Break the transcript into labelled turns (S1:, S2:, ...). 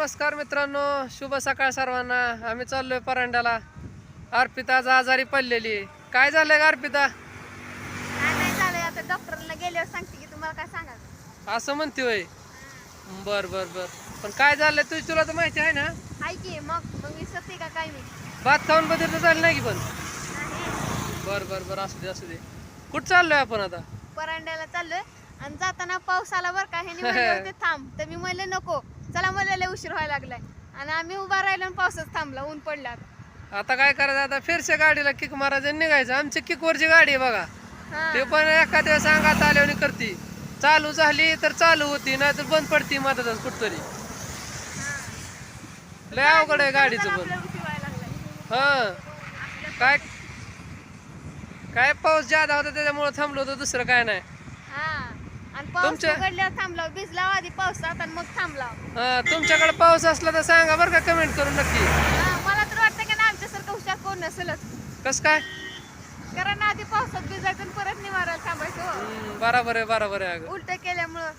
S1: नमस्कार मित्रांनो शुभ सकाळ सर्वांना. आम्ही चाललोय परांड्याला. अर्पिता आज आजारी पडलेली. काय झालंय का अर्पिता?
S2: डॉक्टरला गेल्यावर सांगते की तुम्हाला काय सांगा
S1: असं म्हणते होय? बर बर बर. पण काय झालंय तुझी तुला तर माहिती आहे ना?
S2: हाय की मग मग विसरते का काय मी?
S1: भात खाऊन बदल तर झालं नाही की पण. बर बर बर. असू दे असू दे. कुठं चाललोय आपण आता?
S2: परांड्याला चाललोय. आणि जाताना पाऊस आला बरं का होते थांब. तर मी म्हणले नको. चला मला लय उशीर व्हायला लागलाय. आणि आम्ही उभा राहिलो आणि पावसाच थांबला ऊन पडला आता.
S1: आता काय करायचं आता फिरच्या गाडीला किक मारायचं आणि निघायचं. आमची किकवरची गाडी आहे बघा.
S2: हा.
S1: ते पण एखाद्या सांगात आल्याने करते. चालू झाली तर चालू होती नाहीतर बंद पडती मधातच कुठतरी. लय अवघड आहे गाडीचं पण.
S2: आपल्याला उशीर व्हायला लागलाय.
S1: हा. काय काय पाऊस ज्यादा होता त्याच्यामुळे थांबलो होतो दुसरं काय नाही.
S2: आणि पाऊस
S1: तुमच्या-
S2: उघडल्यावर थांबला भिजला आधी पावसात आणि मग थांबला
S1: हा तुमच्याकडे पाऊस असला तर सांगा बरं का कमेंट करून नक्की.
S2: हा, मला तर वाटतं की ना आमच्यासारखं हुशार कोण नसेलच.
S1: कस काय?
S2: कारण आधी पावसात भिजायचं आणि परत निवारायला थांबायचं हो.
S1: हम्म, बराबर आहे बराबर आहे अगं.
S2: उलट केल्यामुळं.